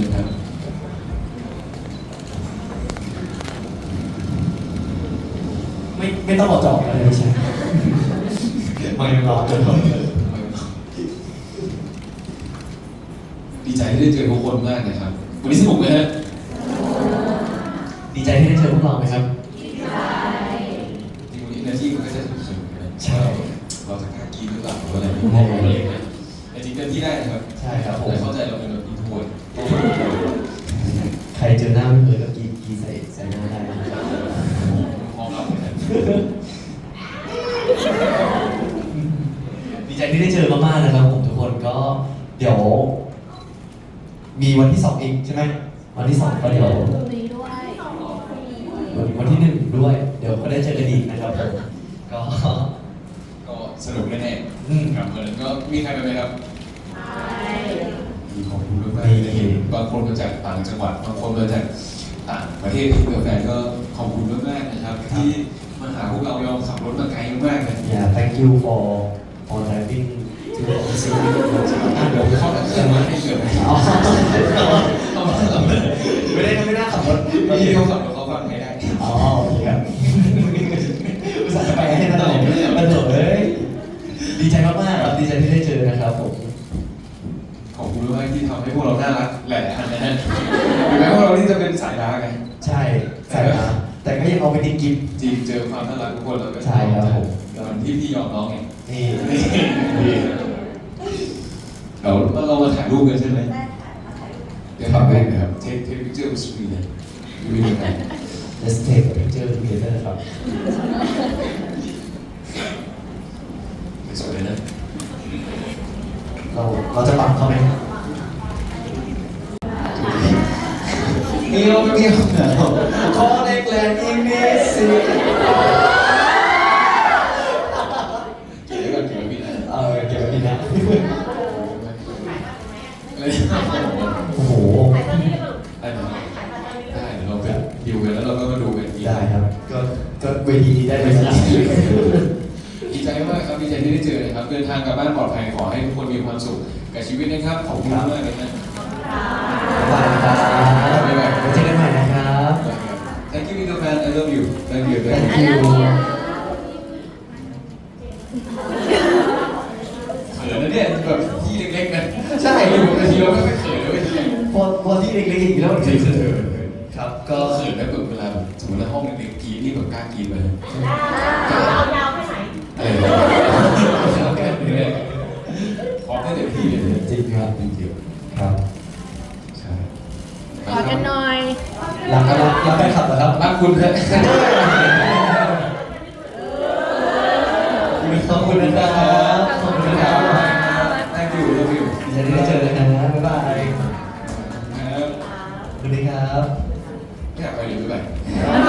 นึ่งครับไม่ไม่ต้องบอกจอบกันเลยไม่ใช่ไม่รอจนดีใจที่ได้เจอทุกคนมากนะครับ วันนี้สนุกไหมฮะดีใจที่ได้เจอพวกเราไหมครับจริงวันนี้เนที่มันก็จะสุดๆนะใช่ เราจะกล้ากินหรือเปล่าหรืออะไรไม่รู้เลยนะ แต่จริงเต็มที่ได้นะครับใช่ครับผมแต่เข้าใจเราเป็นแบบอินโทรดใครเจอหน้าไม่เคยก็กีกีใส่ใส่หน้าได้นะครับพร้อมรับเลยนะดีใจที่ได้เจอมากๆนะครับผมทุกคนก็เดี๋ยว มีวันที่สองอีกใช่ไหมวันที่สองก็เดี๋ยวตรงนี้ด้วยวันวันที่หนึ่งด้วย เดี๋ยวก็ได้เจอกันอีกนะครับผมก็ก็สนุกแน่อืมๆครับเพราะฉะนั้นก็มีใครไปไหมครับางคนมาจากต่างจังหวัดบางคนมาจากต่างประเทศที่เพื่อแฟนก็ขอบคุณมากๆนะครับ ที่มาหาพวกเรายอมขับรถมาไกลมากๆเลย Yeah thank you for for driving to the city อะเดี๋ยวเขาจะมาให้เกิดอ๋อไม่ได้ไม่ได้ขับรถพี่เขาขับรถเขาฟังไม่ได้อ๋อโอเคครับ ฮะถึงแม้ว่าเราที่จะเป็นสายดาร์กไงใช่ใช่ครับแต่ก็ยังเอาไปติดกิฟต์จริงเจอความน่ารักทุกคนเราก็ใช่ครับผมวันที่พี่ยอมน้องไงนี่เราเรามาถ่ายรูปกันใช่ไหมได้ค่ะมาถ่ายรูปเดี๋ยวถ่ายแรกนะครับเทคเทคพิเจอร์สกรีนเลยดูวิดีโอกัน let's take a picture together ครับสวยเลยนะเราเราจะปักเขาไหม นี่เราไม่มีคำถามขอเด็กแรงอินดิสิเกี่ยวกับเกี่ยวกับพี่นะเออเก็บไว้ดีนะโอ้โหอนนี้เลยลูกได้ไหมถ่ายตอนนี้เลยได้เดี๋ยวเราไปดิวกันแล้วเราก็มาดูกันอีกได้ครับ ก็ก็เวทีนี้ได้เลยนะดีใจมากครับดีใจที่ได้เจอนะครับเดินทางกลับบ้านปลอดภัยขอให้ทุกคนมีความสุขกับชีวิตนะครับขอบคุณมากเลยนะ บ๊ายบายครับไว้เจอกันใหม่นะครับ Thank you, Vito man. I love you. Thank you. Thank you. เขินนะเนี่ยแบบที่เล็กๆนะใช่อยู่บนเวทีเราไม่เคยเขินเลยเว้ยที่พอพอที่เล็กๆอย่างนี้แล้วจริงๆเขิเขินครับ ก็ก็เขินแล้วแบบเวลาสมมติว่าห้องเด็กๆกรีดนี่แบบกล้ากรีดเลยยายาวแค่ไหนอะไรแบบนี้ขอได้เต็มที่เลยจริงครับจริงๆ กอดกันหน่อยรักรักรักแฟนคลับเหรอครับรักคุณแท้ขอบคุณนะครับขอบคุณนะครับ Thank you love you ดีใจที่ได้เจอนะครับบ๊ายบายครับสวัสดีครับไม่อยากไปหรือไม่ไปบ๊ายบาย